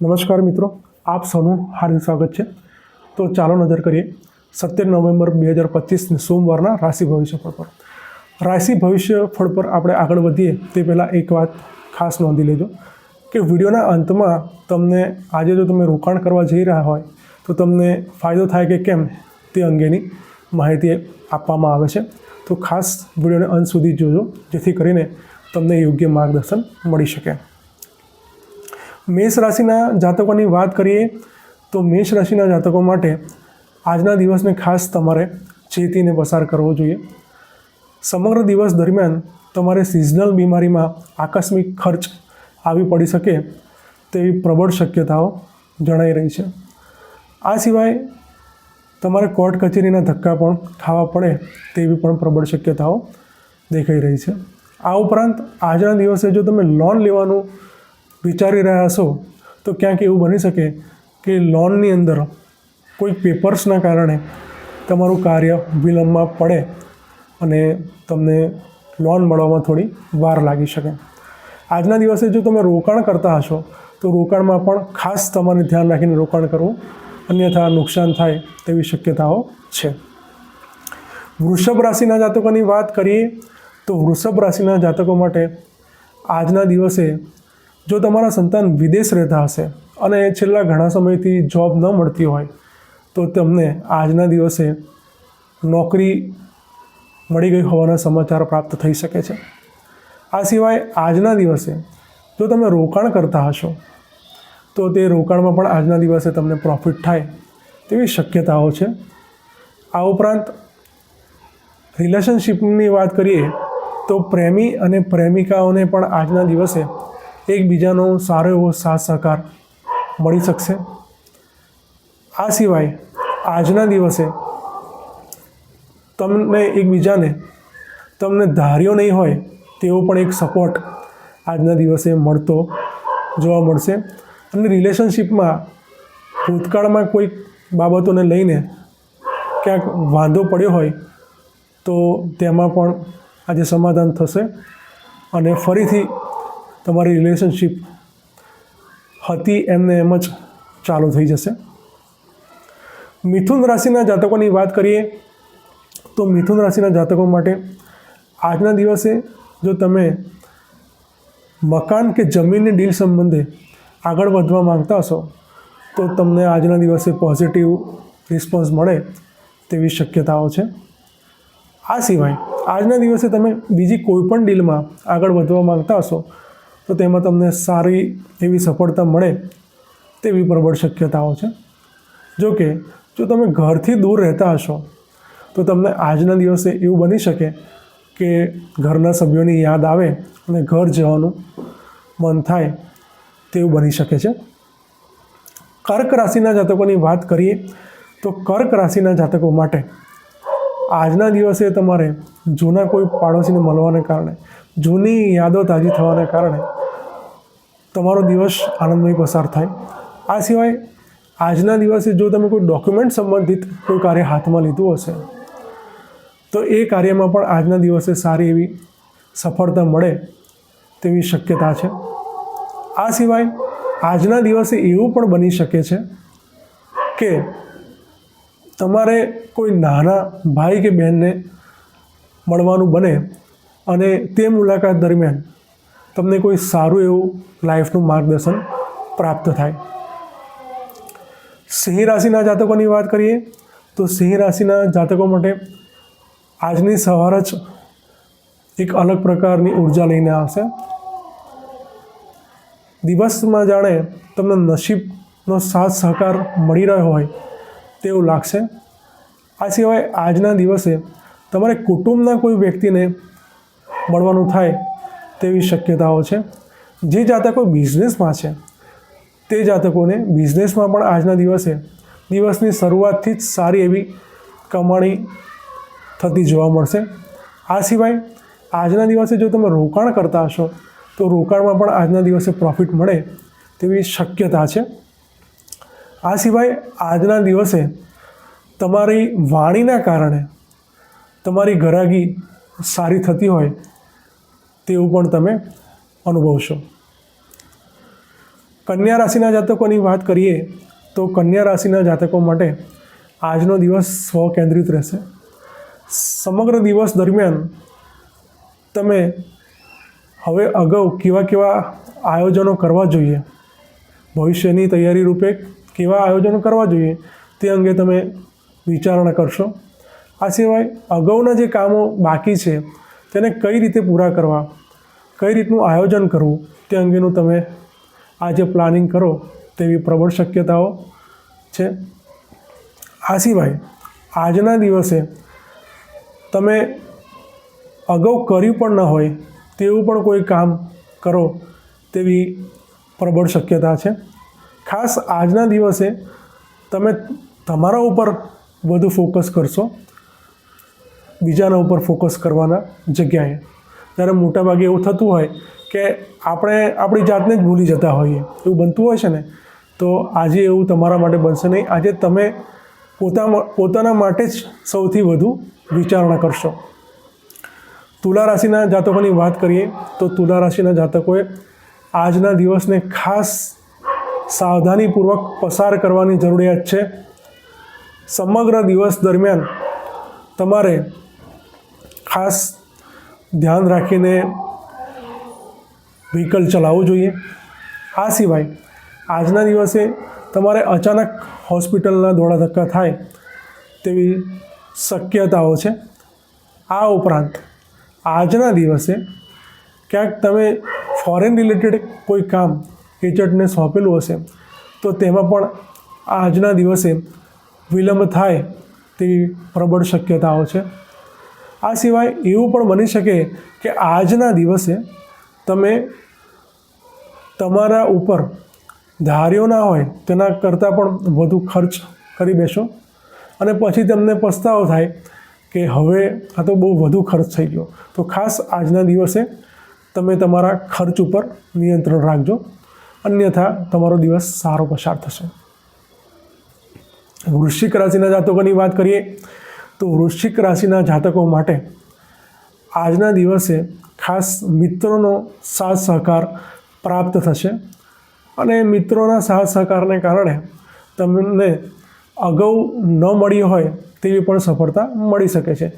નમસ્કાર મિત્રો, આપ સૌનું હાર્દિક સ્વાગત છે. તો ચાલો નજર કરીએ, સત્તર નવેમ્બર બે હજાર પચીસની સોમવારના રાશિ ભવિષ્ય ફળ પર. રાશિ ભવિષ્ય ફળ પર આપણે આગળ વધીએ, તે પહેલાં એક વાત ખાસ નોંધી લેજો કે વિડીયોના અંતમાં તમને આજે જો તમે રોકાણ કરવા જઈ રહ્યા હોય, તો તમને ફાયદો થાય કે કેમ તે અંગેની માહિતી આપવામાં આવે છે. તો ખાસ વિડીયોને અંત સુધી જોજો, જેથી કરીને તમને યોગ્ય માર્ગદર્શન મળી શકે. મેષ રાશિના જાતકોની વાત કરીએ તો મેષ રાશિના જાતકો માટે આજના દિવસને ખાસ તમારે ચેતીને પસાર કરવો જોઈએ. સમગ્ર દિવસ દરમિયાન તમારે સિઝનલ બીમારીમાં આકસ્મિક ખર્ચ આવી પડી શકે તેવી પ્રબળ શક્યતાઓ જણાઈ રહી છે. આ સિવાય તમારે કોર્ટ કચેરીના ધક્કા પણ ખાવા પડે તેવી પણ પ્રબળ શક્યતાઓ દેખાઈ રહી છે. આ ઉપરાંત આજના દિવસે જો તમે લોન લેવાનું વિચારી રહ્યા હશો, તો ક્યાંક એવું બની શકે કે લોનની અંદર કોઈ પેપર્સના કારણે તમારું કાર્ય વિલંબમાં પડે અને તમને લોન મળવામાં થોડી વાર લાગી શકે. આજના દિવસે જો તમે રોકાણ કરતા હશો, તો રોકાણમાં પણ ખાસ તમારે ધ્યાન રાખીને રોકાણ કરવું અન્યથા નુકસાન થાય તેવી શક્યતાઓ છે. વૃષભ રાશિના જાતકોની વાત કરીએ, તો વૃષભ રાશિના જાતકો માટે આજના દિવસે જો તમારા સંતાન વિદેશ રહેતા હશે અને છેલ્લા ઘણા સમયથી જોબ ન મળતી હોય, તો તમને આજના દિવસે નોકરી મળી ગઈ હોવાના સમાચાર પ્રાપ્ત થઈ શકે છે. આ સિવાય આજના દિવસે જો તમે રોકાણ કરતા હશો, તો તે રોકાણમાં પણ આજના દિવસે તમને પ્રોફિટ થાય તેવી શક્યતાઓ છે. આ ઉપરાંત રિલેશનશિપની વાત કરીએ, તો પ્રેમી અને પ્રેમિકાઓને પણ આજના દિવસે એકબીજાનો સારો એવો સાથ સહકાર મળી શકશે. આ સિવાય આજના દિવસે તમને એકબીજાને તમને ધાર્યો નહીં હોય તેવો પણ એક સપોર્ટ આજના દિવસે મળતો જોવા મળશે. અને રિલેશનશિપમાં ભૂતકાળમાં કોઈક બાબતોને લઈને ક્યાંક વાંધો પડ્યો હોય તો તેમાં પણ આજે સમાધાન થશે. અને ફરીથી તમારી રિલેશનશિપ હતી એમને એમ જ ચાલુ થઈ જશે. મિથુન રાશિના જાતકોની વાત કરીએ, તો મિથુન રાશિના જાતકો માટે આજના દિવસે જો તમે મકાન કે જમીનની ડીલ સંબંધે આગળ વધવા માંગતા હશો, તો તમને આજના દિવસે પોઝિટિવ રિસ્પોન્સ મળે તેવી શક્યતાઓ છે. આ સિવાય આજના દિવસે તમે બીજી કોઈપણ ડીલમાં આગળ વધવા માંગતા હશો તો તેમાં તમને સારી એવી સફળતા મળે તેવી પ્રબળ શક્યતાઓ છે. જો કે, જો તમે ઘરથી દૂર રહેતા હશો, તો તમને આજના દિવસે એવું બની શકે કે ઘરના સભ્યોની યાદ આવે અને ઘર જવાનું મન થાય તેવું બની શકે છે. કર્ક રાશિના જાતકોની વાત કરીએ, તો કર્ક રાશિના જાતકો માટે આજના દિવસે તમારે જૂના કોઈ પાડોશીને મળવાને કારણે, જૂની યાદો તાજી થવાને કારણે તમારો દિવસ આનંદમય પસાર થાય. આ સિવાય આજના દિવસે જો તમે કોઈ ડોક્યુમેન્ટ સંબંધિત કોઈ કાર્ય હાથમાં લીધું હશે, તો એ કાર્યમાં પણ આજના દિવસે સારી એવી સફળતા મળે તેવી શક્યતા છે. આ સિવાય આજના દિવસે એવું પણ બની શકે છે કે તમારે કોઈ નાના ભાઈ કે બહેનને મળવાનું બને અને તે મુલાકાત દરમિયાન તમને કોઈ સારું એવું લાઈફનું માર્ગદર્શન પ્રાપ્ત થાય. સિંહ રાશિના જાતકોની વાત કરીએ, તો સિંહ રાશિના જાતકો માટે આજની સવાર જ એક અલગ પ્રકારની ઊર્જા લઈને આવશે. દિવસમાં જાણે તમને નસીબનો સાથ સહકાર મળી રહ્યો હોય તેવું લાગશે. આ સિવાય આજના દિવસે તમારે કુટુંબના કોઈ વ્યક્તિને મળવાનું થાય તેવી શક્યતાઓ છે. જે જાતકો બિઝનેસમાં છે, તે જાતકોને બિઝનેસમાં પણ આજના દિવસે, દિવસની શરૂઆતથી જ સારી એવી કમાણી થતી જોવા મળશે. આ સિવાય, આજના દિવસે જો તમે રોકાણ કરતા હશો, તો રોકાણમાં પણ આજના દિવસે પ્રોફિટ મળે તેવી શક્યતા છે. આ સિવાય, આજના દિવસે તમારી વાણીના કારણે તમારી ગરાગી સારી થતી હોય તેવું પણ તમે અનુભવશો. કન્યા રાશિના જાતકોની વાત કરીએ તો કન્યા રાશિના જાતકો માટે આજનો દિવસ સ્વ કેન્દ્રિત રહેશે. સમગ્ર દિવસ દરમિયાન તમે હવે અગાઉ કેવા કેવા આયોજનો કરવા જોઈએ, ભવિષ્યની તૈયારી રૂપે કેવા આયોજનો કરવા જોઈએ તે અંગે તમે વિચારણા કરશો. આ સિવાય અગાઉના જે કામો બાકી છે તેને કઈ રીતે પૂરા કરવા કઈ રીતનું આયોજન કરવું તે અંગેનું તમે આ જે પ્લાનિંગ કરો તેવી પ્રબળ શક્યતાઓ છે. આ સિવાય આજના દિવસે તમે અગાઉ કર્યું પણ ન હોય તેવું પણ કોઈ કામ કરો તેવી પ્રબળ શક્યતા છે. ખાસ આજના દિવસે તમે તમારા ઉપર વધુ ફોકસ કરશો. બીજાના ઉપર ફોકસ કરવાના જગ્યાએ. જ્યારે મોટાભાગે એવું થતું હોય કે આપણે આપણી જાતને જ ભૂલી જતા હોઈએ. એવું બનતું હોય છે ને, તો આજે એવું તમારા માટે બનશે નહીં. આજે તમે પોતા પોતાના માટે જ સૌથી વધુ વિચારણા કરશો. તુલા રાશિના જાતકોની વાત કરીએ, તો તુલા રાશિના જાતકોએ આજના દિવસને ખાસ સાવધાનીપૂર્વક પસાર કરવાની જરૂરિયાત છે. સમગ્ર દિવસ દરમિયાન તમારે ખાસ ધ્યાન રાખીને વ્હીકલ ચલાવવું જોઈએ. આ સિવાય આજના દિવસે તમારે અચાનક હોસ્પિટલના દોડા ધક્કા થાય તેવી શક્યતાઓ છે. આ ઉપરાંત આજના દિવસે ક્યાંક તમે ફોરેન રિલેટેડ કોઈ કામ એજન્ટને સોંપેલું હશે, તો તેમાં પણ આજના દિવસે વિલંબ થાય તેવી પ્રબળ શક્યતાઓ છે. આ સિવાય એવું પણ બની શકે કે આજના દિવસે તમે તમારા ઉપર ધાર્યો ના હોય તેના કરતાં પણ વધુ ખર્ચ કરી બેસો. અને પછી તમને પસ્તાવો થાય કે હવે આ તો બહુ વધુ ખર્ચ થઈ ગયો. તો ખાસ આજના દિવસે તમે તમારા ખર્ચ ઉપર નિયંત્રણ રાખજો. અન્યથા તમારો દિવસ સારો પસાર થશે. વૃશ્ચિક રાશિના જાતકોની વાત કરીએ તો વૃશ્ચિક રાશિના જાતકો માટે આજના દિવસે ખાસ મિત્રોનો સાથ સહકાર પ્રાપ્ત થશે. અને મિત્રોના સાથ સહકારને કારણે તમને અગાઉ ન મળી હોય તેવી પણ સફળતા મળી શકે છે.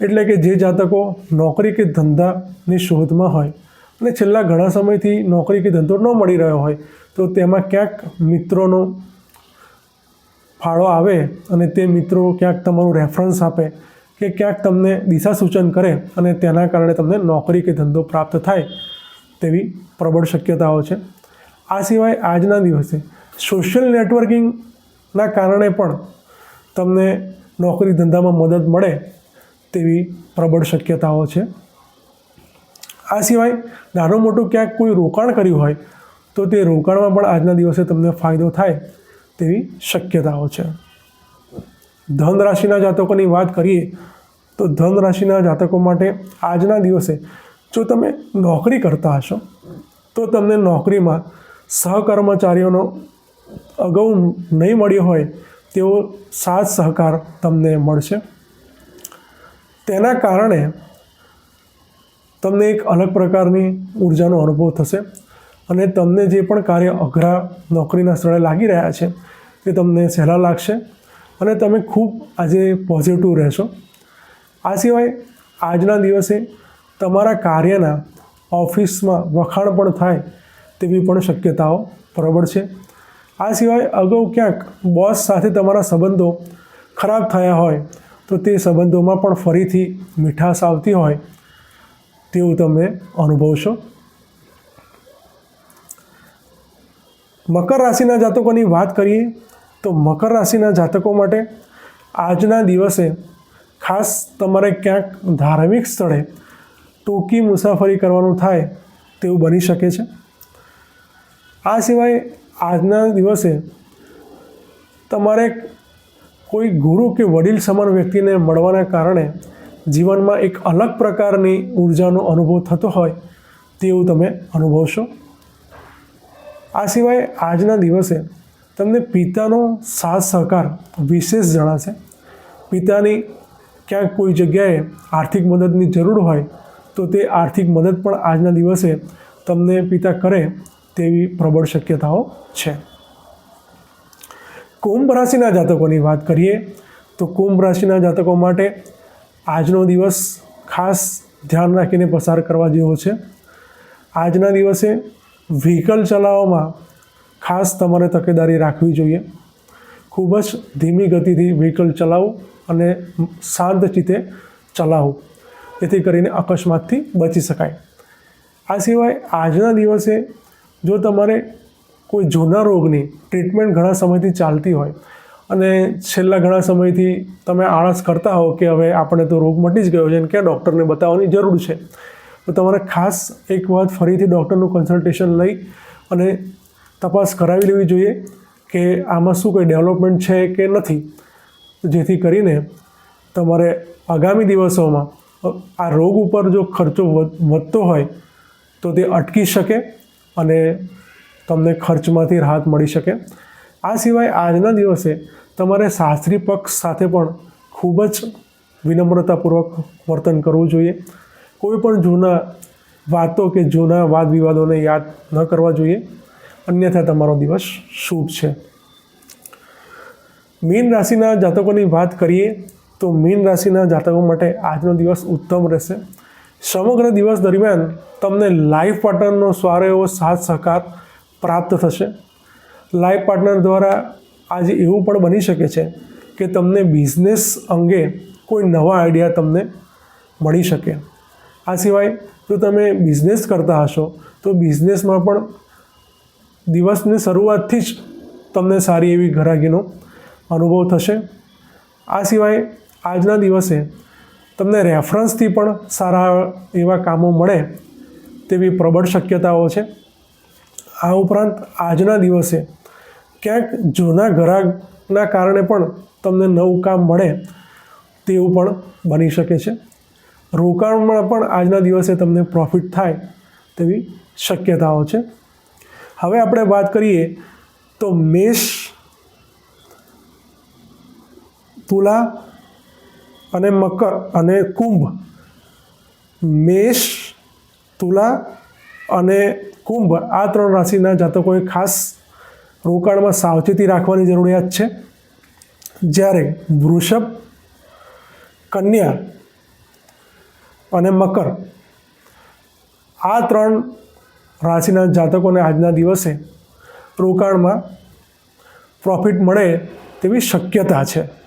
એટલે કે જે જાતકો નોકરી કે ધંધાની શોધમાં હોય અને છેલ્લા ઘણા સમયથી નોકરી કે ધંધો ન મળી રહ્યો હોય તો તેમાં ક્યાંક મિત્રોનો ફાળો આવે અને તે મિત્રો ક્યાંક તમારું રેફરન્સ આપે કે ક્યાંક તમને દિશા સૂચન કરે અને તેના કારણે તમને નોકરી કે ધંધો પ્રાપ્ત થાય તેવી પ્રબળ શક્યતાઓ છે. આ સિવાય આજના દિવસે સોશિયલ નેટવર્કિંગના કારણે પણ તમને નોકરી ધંધામાં મદદ મળે તેવી પ્રબળ શક્યતાઓ છે. આ સિવાય નાનું મોટું ક્યાંક કોઈ રોકાણ કર્યું હોય તો તે રોકાણમાં પણ આજના દિવસે તમને ફાયદો થાય તેવી શક્યતાઓ છે. ધન રાશિના જાતકોની વાત કરીએ તો ધન રાશિના જાતકો માટે આજના દિવસે જો તમે નોકરી કરતા હશો, તો તમને નોકરીમાં સહકર્મચારીઓનો અગાઉ નહીં મળ્યો હોય તેવો સાથ સહકાર તમને મળશે. તેના કારણે તમને એક અલગ પ્રકારની ઉર્જાનો અનુભવ થશે. અને તમને જે પણ કાર્ય અઘરા નોકરીના સ્થળે લાગી રહ્યા છે, તે તમને સહેલા લાગશે અને તમે ખૂબ આજે પોઝિટિવ રહેશો. આ સિવાય આજના દિવસે તમારા કાર્યના ઓફિસમાં વખાણ પણ થાય તેવી પણ શક્યતાઓ પ્રબળ છે. આ સિવાય અગાઉ ક્યાંક બોસ સાથે તમારા સંબંધો ખરાબ થયા હોય, તો તે સંબંધોમાં પણ ફરીથી મીઠાશ આવતી હોય તેવું તમે અનુભવશો. મકર રાશિના જાતકોની વાત કરીએ તો મકર રાશિના જાતકો માટે આજના દિવસે ખાસ તમારે ક્યાંક ધાર્મિક સ્થળે ટૂંકી મુસાફરી કરવાનું થાય તેવું બની શકે છે. આ સિવાય આજના દિવસે તમારે કોઈ ગુરુ કે વડીલ સમાન વ્યક્તિને મળવાના કારણે જીવનમાં એક અલગ પ્રકારની ઉર્જાનો અનુભવ થતો હોય તેવું તમે અનુભવશો. આ સિવાય આજના દિવસે તમને પિતાનો સાથ સહકાર વિશેષ જણાશે. પિતાની ક્યાંક કોઈ જગ્યાએ આર્થિક મદદની જરૂર હોય તો તે આર્થિક મદદ પણ આજના દિવસે તમને પિતા કરે તેવી પ્રબળ શક્યતાઓ છે. કુંભ રાશિના જાતકોની વાત કરીએ તો કુંભ રાશિના જાતકો માટે આજનો દિવસ ખાસ ધ્યાન રાખીને પસાર કરવા જેવો છે. આજના દિવસે વ્હીકલ ચલાવવામાં ખાસ તમારે તકેદારી રાખવી જોઈએ. ખૂબ જ ધીમી ગતિથી વ્હીકલ ચલાવો અને શાંત ચિત્તે ચલાવો. જેથી કરીને અકસ્માતથી બચી શકાય. આ સિવાય આજના દિવસે જો તમારે કોઈ જૂના રોગની ટ્રીટમેન્ટ ઘણા સમયથી ચાલતી હોય અને છેલ્લા ઘણા સમયથી તમે આળસ કરતા હો કે હવે આપણે તો રોગ મટી જ ગયો છે અને ક્યાં ડૉક્ટરને બતાવવાની જરૂર છે? તો તમારે ખાસ એક વાત ફરીથી ડૉક્ટરનું કન્સલ્ટેશન લઈ અને તપાસ કરાવી લેવી જોઈએ કે આમાં શું કંઈ ડેવલપમેન્ટ છે કે નથી. જેથી કરીને તમારે આગામી દિવસોમાં આ રોગ ઉપર જો ખર્ચો વધ- વધતો હોય તો તે અટકી શકે અને તમને ખર્ચમાંથી રાહત મળી શકે. આ સિવાય આજના દિવસે તમારે શાસ્ત્રી પક્ષ સાથે પણ ખૂબ જ વિનમ્રતાપૂર્વક વર્તન કરવું જોઈએ. કોઈ પણ જૂના વાતો કે જૂના વાદ વિવાદોને યાદ ન કરવા જોઈએ. અન્યથા તમારો દિવસ શુભ છે. મીન રાશિના જાતકોની વાત કરીએ તો મીન રાશિના જાતકો માટે આજનો દિવસ ઉત્તમ રહેશે. સમગ્ર દિવસ દરમિયાન તમને લાઈફ પાર્ટનરનો સારો એવો સાથ સહકાર પ્રાપ્ત થશે. લાઈફ પાર્ટનર દ્વારા આજે એવું પણ બની શકે છે કે તમને બિઝનેસ અંગે કોઈ નવા આઈડિયા તમને મળી શકે. આ સિવાય જો તમે બિઝનેસ કરતા હશો, તો બિઝનેસમાં પણ દિવસની શરૂઆતથી જ તમને સારી એવી ઘરાગીનો અનુભવ થશે. આ સિવાય આજના દિવસે તમને રેફરન્સથી પણ સારા એવા કામો મળે તેવી પ્રબળ શક્યતાઓ છે. આ ઉપરાંત આજના દિવસે ક્યાંક જૂના ગ્રાહકના કારણે પણ તમને નવું કામ મળે તેવું પણ બની શકે છે. રોકાણમાં પણ આજના દિવસે તમને પ્રોફિટ થાય તેવી શક્યતાઓ છે. હવે આપણે વાત કરીએ તો મેષ, તુલા અને મકર અને કુંભ. મેષ, તુલા અને કુંભ આ ત્રણ રાશિના જાતકોએ ખાસ રોકાણમાં સાવચેતી રાખવાની જરૂરિયાત છે. જ્યારે વૃષભ, કન્યા અને મકર. આ ત્રણ રાશિના જાતકોને આજના દિવસે રોકાણમાં પ્રોફિટ મળે તેવી શક્યતા છે.